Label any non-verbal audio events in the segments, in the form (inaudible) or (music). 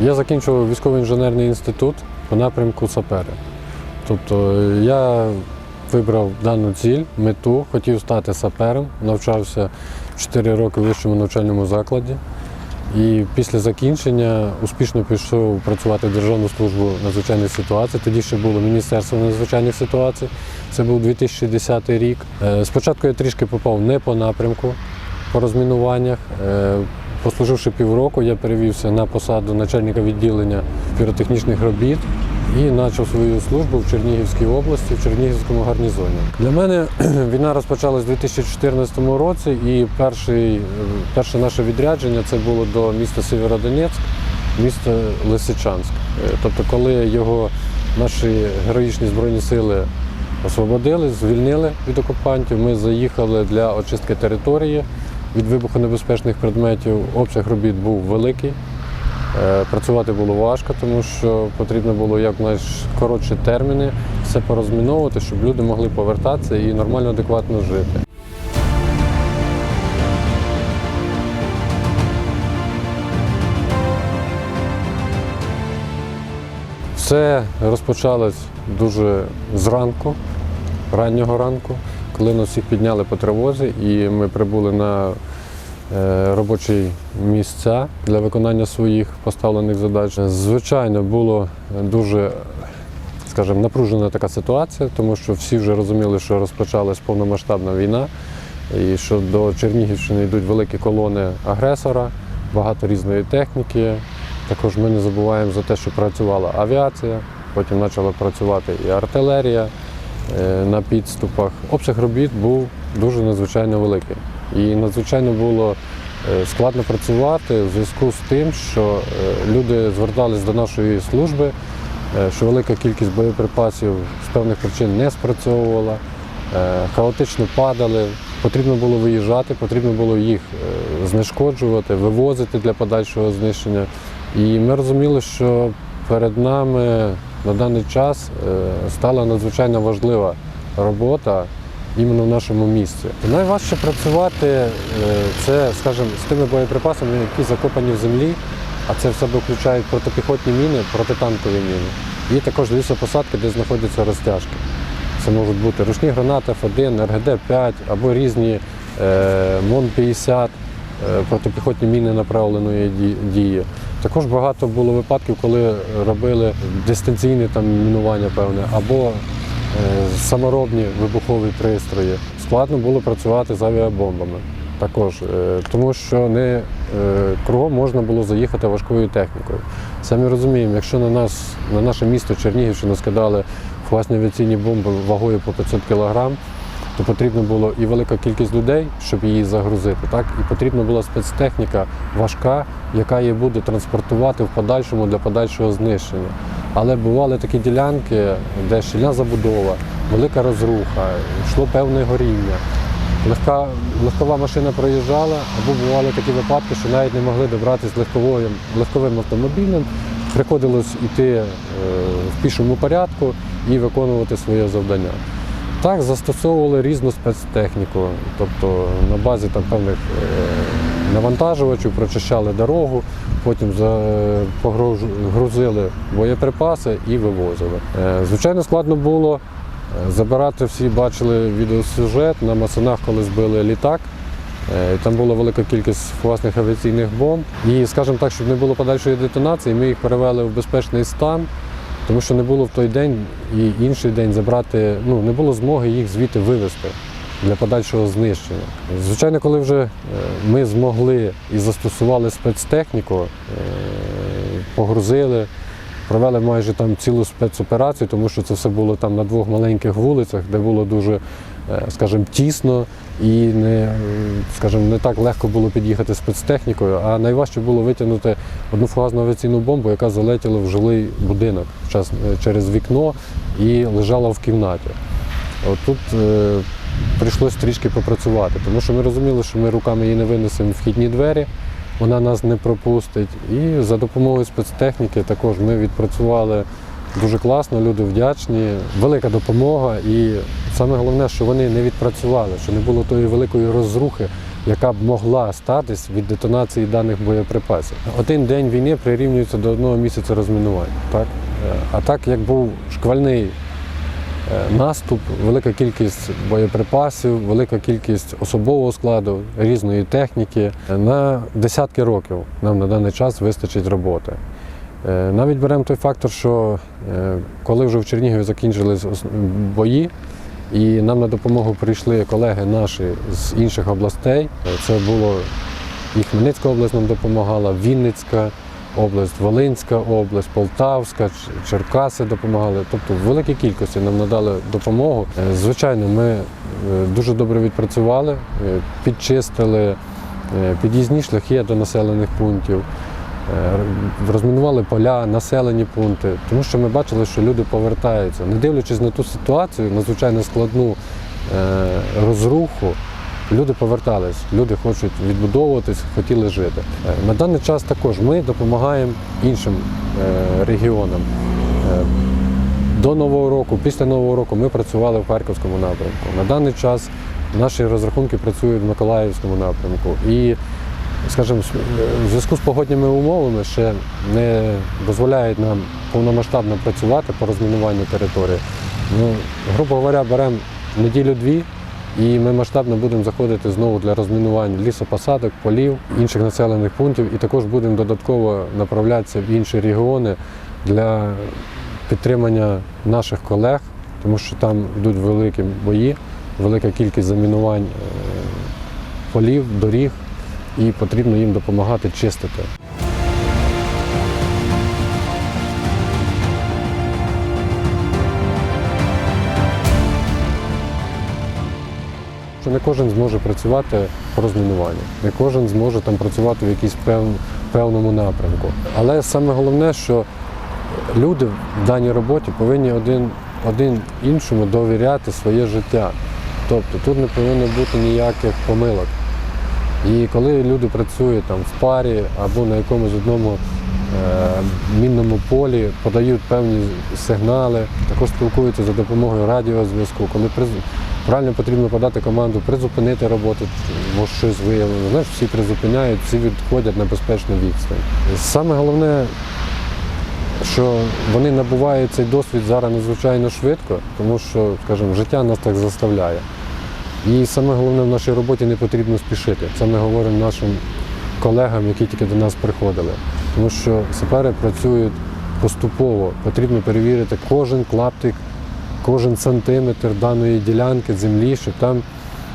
Я закінчував військовий інженерний інститут по напрямку сапери. Тобто е, я вибрав дану ціль, мету, хотів стати сапером, навчався 4 роки в вищому навчальному закладі. І після закінчення успішно пішов працювати в Державну службу надзвичайних ситуацій. Тоді ще було Міністерство надзвичайних ситуацій. Це був 2010 рік. Е, Спочатку я трішки попав не по напрямку по розмінуваннях. Послуживши півроку, я перевівся на посаду начальника відділення піротехнічних робіт і почав свою службу в Чернігівській області, в Чернігівському гарнізоні. Для мене (clears throat) війна розпочалась у 2014 році, і перший, е, перше наше відрядження це було до міста Сєвєродонецьк, місто Лисичанськ. Е, Тобто, коли його наші героїчні збройні сили освободили, звільнили від окупантів, ми заїхали для очистки території від вибухонебезпечних предметів. Обсяг робіт був великий. Е, Працювати було важко, тому що потрібно було як терміни все порозміновувати, щоб люди могли повертатися і нормально, адекватно жити. Все розпочалось дуже зранку, раннього ранку, коли нас всіх підняли по тривозі, і ми прибули на е, робочі місця для виконання своїх поставлених задач. Звичайно, було дуже скажімо, напружена така ситуація, тому що всі вже розуміли, що розпочалась повномасштабна війна, і що до Чернігівщини йдуть великі колони агресора, багато різної техніки. Також ми не забуваємо за те, що працювала авіація, потім почала працювати і артилерія на підступах. Обсяг робіт був дуже надзвичайно великий. І надзвичайно було е, складно працювати в зв'язку з тим, що е, люди звертались до нашої служби, е, що велика кількість боєприпасів з певних причин не спрацьовувала, е, хаотично падали. Потрібно було виїжджати, потрібно було їх е, знешкоджувати, вивозити для подальшого знищення. І ми розуміли, що перед нами на даний час е, стала надзвичайно важлива робота іменно в нашому місці. Найважче працювати е, це, скажімо, з тими боєприпасами, які закопані в землі, а це в себе протипіхотні міни, протитанкові міни. І також лісопосадки, де знаходяться розтяжки. Це можуть бути ручні гранати F1, РГД-5 або різні е, МОН-50, е, протипіхотні міни направленої дії. Також багато було випадків, коли робили дистанційне там мінування певне, або е, саморобні вибухові пристрої. Складно було працювати з авіабомбами. Також, е, тому що не е, кругом можна було заїхати важкою технікою. Самі розуміємо, якщо на нас, на наше місто Чернігівщину скидали власні авіаційні бомби вагою по 500 кг, то потрібно було і велика кількість людей, щоб її загрузити, так і потрібна була спецтехніка важка, яка її буде транспортувати в подальшому для подальшого знищення. Але бували такі ділянки, де щільна забудова, велика розруха, йшло певне горіння. Легка, легкова машина проїжджала, або бували такі випадки, що навіть не могли добратися легковим, легковим автомобілем. Приходилось йти е, в пішому порядку і виконувати своє завдання. Так, застосовували різну спецтехніку, тобто на базі там, певних е, навантажувачів прочищали дорогу, потім за- погруж- грузили боєприпаси і вивозили. Е, Звичайно, складно було е, забирати, всі бачили відеосюжет на Масанах, коли збили літак. Там була велика кількість власних авіаційних бомб. І, скажімо так, щоб не було подальшої детонації, ми їх перевели в безпечний стан, тому що не було в той день і інший день забрати, ну не було змоги їх звідти вивезти для подальшого знищення. Звичайно, коли вже е, ми змогли і застосували спецтехніку, е, погрузили, провели майже там цілу спецоперацію, тому що це все було там на двох маленьких вулицях, де було дуже, е, скажімо, тісно і не, е, скажімо, не так легко було під'їхати спецтехнікою, а найважче було витягнути одну фугасну авіаційну бомбу, яка залетіла в жилий будинок е, через вікно і лежала в кімнаті. От тут е, прийшлось трішки попрацювати, тому що ми розуміли, що ми руками її не винесемо вхідні двері, вона нас не пропустить. І за допомогою спецтехніки також ми відпрацювали дуже класно, люди вдячні, велика допомога. І саме головне, що вони не відпрацювали, що не було тої великої розрухи, яка б могла статись від детонації даних боєприпасів. Один день війни прирівнюється до одного місяця розмінування. Так? Е, А так як був шквальний наступ, велика кількість боєприпасів, велика кількість особового складу, різної техніки. На десятки років нам на даний час вистачить роботи. Е, Навіть беремо той фактор, що е, коли вже в Чернігові закінчились бої, і нам на допомогу прийшли колеги наші з інших областей. Е, Це було і Хмельницька область нам допомагала, Вінницька область, Волинська область, Полтавська, Черкаси допомагали. Тобто в великій кількості нам надали допомогу. Е, Звичайно, ми е, дуже добре відпрацювали, е, підчистили під'їзні шляхи до населених пунктів. Розмінували поля, населені пункти, тому що ми бачили, що люди повертаються, не дивлячись на ту ситуацію, надзвичайно складну розруху, люди повертались, люди хочуть відбудовуватись, хотіли жити. Е, На даний час також ми допомагаємо іншим е, регіонам. Е, До Нового року, після Нового року ми працювали в Харківському напрямку. На даний час наші розрахунки працюють в Миколаївському напрямку. І скажімо, в зв'язку з погодніми умовами ще не дозволяють нам повномасштабно працювати по розмінуванню території. Ну, грубо говоря, беремо неділю-дві, і ми масштабно будемо заходити знову для розмінування лісопосадок, полів, інших населених пунктів, і також будемо додатково направлятися в інші регіони для підтримання наших колег, тому що там йдуть великі бої, велика кількість замінувань е, полів, доріг і потрібно їм допомагати чистити. Що не кожен зможе працювати по розмінуванню, не кожен зможе там працювати в якійсь пев- певному напрямку. Але саме головне, що люди в даній роботі повинні один, один іншому довіряти своє життя. Тобто тут не повинно бути ніяких помилок. І коли люди працюють там в парі або на якомусь одному е, мінному полі, подають певні сигнали, також спілкуються за допомогою радіозв'язку, коли. Правильно потрібно подати команду призупинити роботу, бо щось виявлено. Знаєш, всі призупиняють, всі відходять на безпечну відстань. Саме головне, що вони набувають цей досвід зараз надзвичайно швидко, тому що, скажімо, життя нас так заставляє. І саме головне в нашій роботі не потрібно спішити. Це ми говоримо нашим колегам, які тільки до нас приходили. Тому що сапери працюють поступово. Потрібно перевірити кожен клаптик, кожен сантиметр даної ділянки землі, щоб там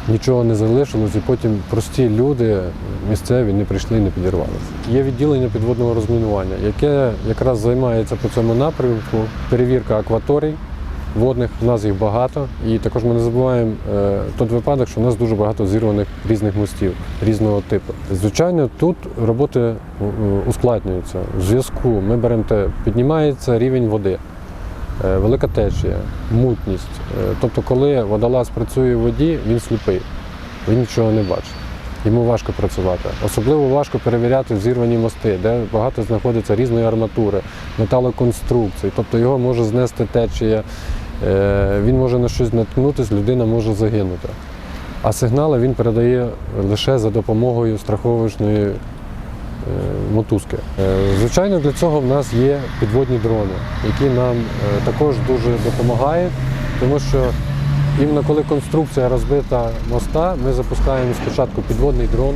нічого не залишилось, і потім прості люди місцеві не прийшли і не підірвалися. Є відділення підводного розмінування, яке якраз займається по цьому напрямку перевірка акваторій водних, у нас їх багато. І також ми не забуваємо е, той випадок, що у нас дуже багато зірваних різних мостів різного типу. Звичайно, тут роботи е, ускладнюються. В зв'язку ми беремо те, піднімається рівень води, велика течія, мутність. Е, тобто, коли водолаз працює в воді, він сліпий, він нічого не бачить. Йому важко працювати. Особливо важко перевіряти зірвані мости, де багато знаходиться різної арматури, металоконструкцій. Тобто його може знести течія, е, він може на щось наткнутися, людина може загинути. А сигнали він передає лише за допомогою страховочної е, мотузки. Е, Звичайно, для цього в нас є підводні дрони, які нам е, також дуже допомагають, тому що іменно коли конструкція розбита моста, ми запускаємо спочатку підводний дрон,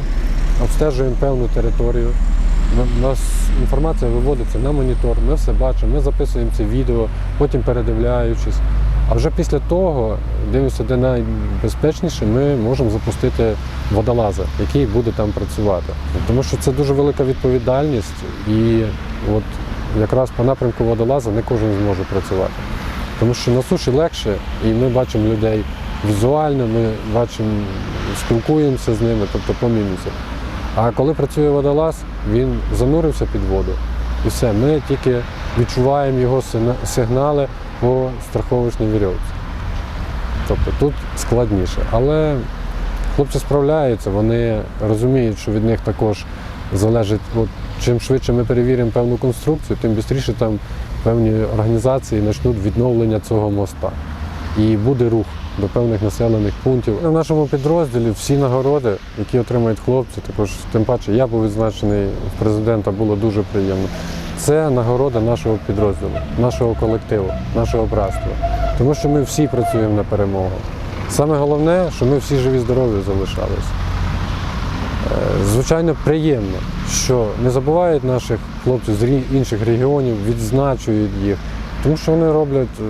обстежуємо певну територію. У нас інформація виводиться на монітор, ми все бачимо, ми записуємо це відео, потім передивляючись. А вже після того, дивимося, де найбезпечніше, ми можемо запустити водолаза, який буде там працювати. Тому що це дуже велика відповідальність, і от якраз по напрямку водолаза не кожен зможе працювати. Тому що на суші легше, і ми бачимо людей візуально, ми бачимо, спілкуємося з ними, тобто по. А коли працює водолаз, він занурився під воду. І все, ми тільки відчуваємо його сигнали по страховочній вірьовці. Тобто тут складніше. Але хлопці справляються, вони розуміють, що від них також залежить, от, чим швидше ми перевіримо певну конструкцію, тим швидше там певні організації почнуть відновлення цього моста. І буде рух. до певних населених пунктів. В нашому підрозділі всі нагороди, які отримують хлопці, також тим паче я був відзначений президента, було дуже приємно. Це нагорода нашого підрозділу, нашого колективу, нашого братства. Тому що ми всі працюємо на перемогу. Саме головне, що ми всі живі, здорові залишалися. Е, Звичайно, приємно, що не забувають наших хлопців з інших регіонів, відзначують їх, тому що вони роблять е,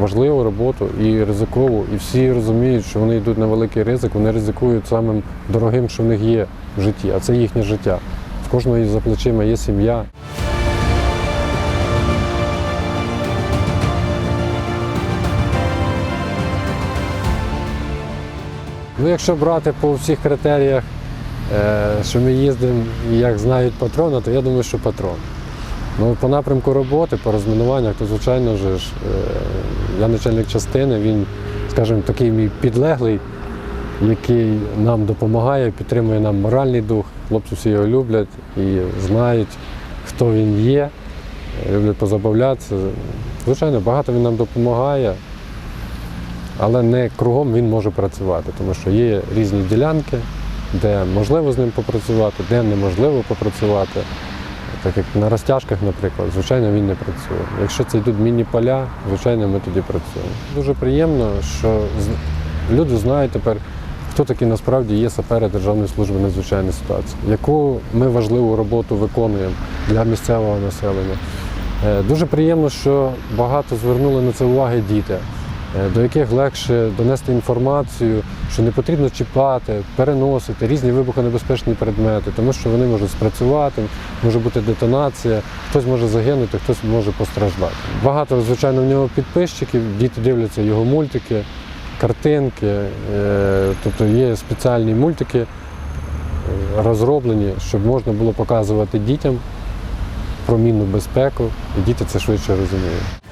важливу роботу і ризикову, і всі розуміють, що вони йдуть на великий ризик, вони ризикують самим дорогим, що в них є в житті, а це їхнє життя. В кожного за плечима є сім'я. Ну, якщо брати по всіх критеріях, е, що ми їздимо як знають патрона, то я думаю, що патрон. Ну, по напрямку роботи, по розмінуваннях, то звичайно ж, е, я начальник частини, він, скажімо, такий мій підлеглий, який нам допомагає, підтримує нам моральний дух. Хлопці всі його люблять і знають, хто він є, люблять позабавлятися. Звичайно, багато він нам допомагає, але не кругом він може працювати, тому що є різні ділянки, де можливо з ним попрацювати, де неможливо попрацювати. Так як на розтяжках, наприклад, звичайно, він не працює. Якщо це йдуть міні-поля, звичайно, ми тоді працюємо. Дуже приємно, що люди знають тепер, хто такі насправді є сапери Державної служби надзвичайних ситуацій, яку ми важливу роботу виконуємо для місцевого населення. Е, Дуже приємно, що багато звернули на це уваги діти, е, до яких легше донести інформацію, що не потрібно чіпати, переносити різні вибухонебезпечні предмети, тому що вони можуть спрацювати, може бути детонація, хтось може загинути, хтось може постраждати. Багато, звичайно, в нього підписчиків, діти дивляться його мультики, картинки, е, тобто є спеціальні мультики е, розроблені, щоб можна було показувати дітям про мінну безпеку, і діти це швидше розуміють.